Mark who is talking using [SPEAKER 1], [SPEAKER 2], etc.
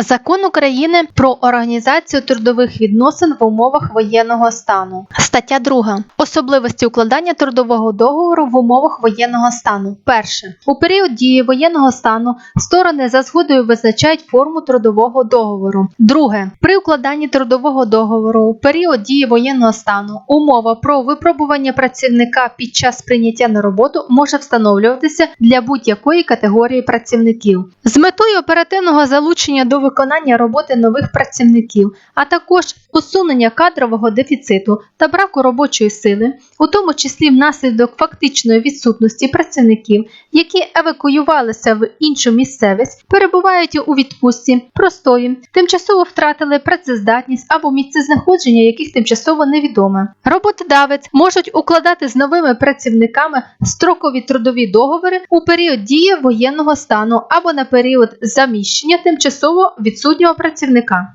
[SPEAKER 1] Закон України про організацію трудових відносин в умовах воєнного стану. Стаття 2. Особливості укладання трудового договору в умовах воєнного стану. Перше. У період дії воєнного стану сторони за згодою визначають форму трудового договору. Друге. При укладанні трудового договору у період дії воєнного стану умова про випробування працівника під час прийняття на роботу може встановлюватися для будь-якої категорії працівників. З метою оперативного залучення до виконання роботи нових працівників, а також усунення кадрового дефіциту та браку робочої сили, у тому числі внаслідок фактичної відсутності працівників, які евакуювалися в іншу місцевість, перебувають у відпустці, простої, тимчасово втратили працездатність або місцезнаходження яких тимчасово невідоме. Роботодавець можуть укладати з новими працівниками строкові трудові договори у період дії воєнного стану або на період заміщення тимчасово відсутнього працівника.